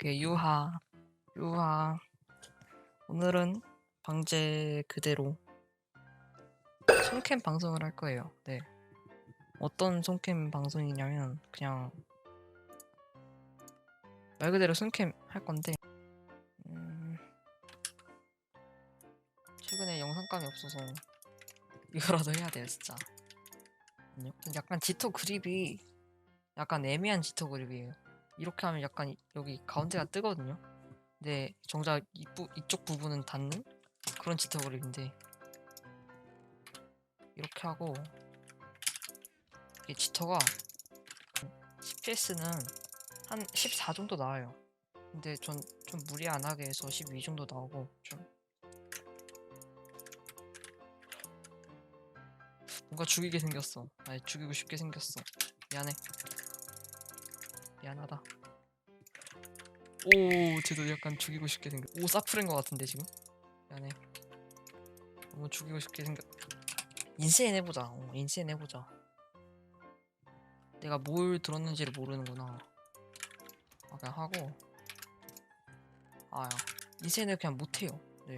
오케이 유하 유하 오늘은 방제 그대로 손캠 방송을 할 거예요. 네. 어떤 손캠 방송이냐면 그냥 말 그대로 손캠 할 건데 음, 최근에 영상감이 없어서 이거라도 해야 돼요 진짜. 약간 지토 그립이 약간 애매한 지토 그립이에요. 이렇게 하면 약간 이- 여기 가운데가 뜨거든요. 근데 정작 이 부, 이쪽 부분은 닿는 그런 지토 그립인데 이렇게 하고 이 지터가 CPS는 한 14 정도 나와요. 근데 전 좀 무리 안 하게 해서 12 정도 나오고 좀 뭔가 죽이게 생겼어. 아니 죽이고 싶게 생겼어. 미안해. 미안하다. 오, 쟤도 약간 죽이고 싶게 생겼. 오, 사프린 것 같은데 지금. 미안해. 너무 죽이고 싶게 생겼. 인센 해보자. 어, 인센 해보자. 내가 뭘 들었는지를 모르는구나. 아, 그냥 하고. 아야, 인센을 그냥 못해요. 네.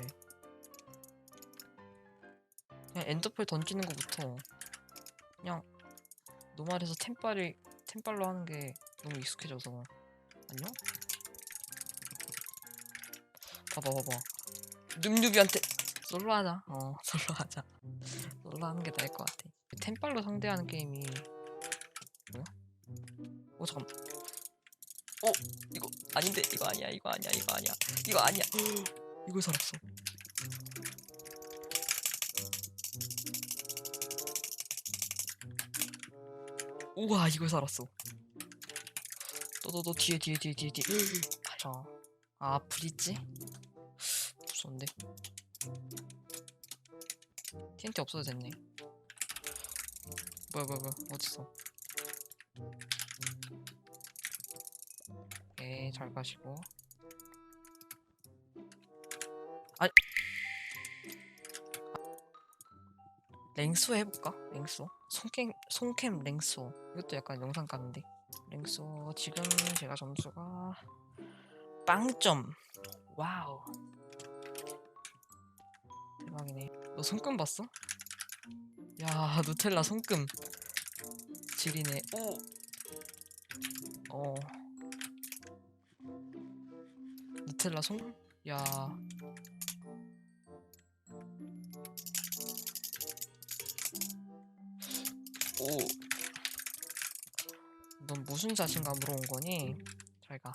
그냥 엔더펄 던지는 것부터 그냥 노말에서 템빨이 템빨로 하는 게 너무 익숙해져서. 안녕? 봐봐 봐봐. 늠뉴비한테. 솔로 하자. 어 솔로 하자. 솔로 하는 게 나을 것 같아. 템빨로 상대하는 게임이. 뭐야? 어 잠깐 어 이거 아닌데. 이거 아니야 이거 아니야 이거 아니야. 이거 아니야. 이거 살았어. 우와 이걸 살았어 너너너 뒤에 뒤에 뒤에 뒤에 뒤에. 자, 아 브릿지? 무서운데? TNT 없어도 됐네. 뭐야 뭐야 뭐야. 어딨어? 오케이 잘 가시고. 아! 랭소 해볼까? 랭소? 손캠, 손캠 랭소 이것도 약간 영상감인데 랭소 지금 제가 점수가 빵점. 와우. 대박이네. 너 손금 봤어? 야 누텔라 손금. 지리네. 오 어. 누텔라 손? 야. 오. 넌 무슨 자신감으로 온 거니? 잘 가.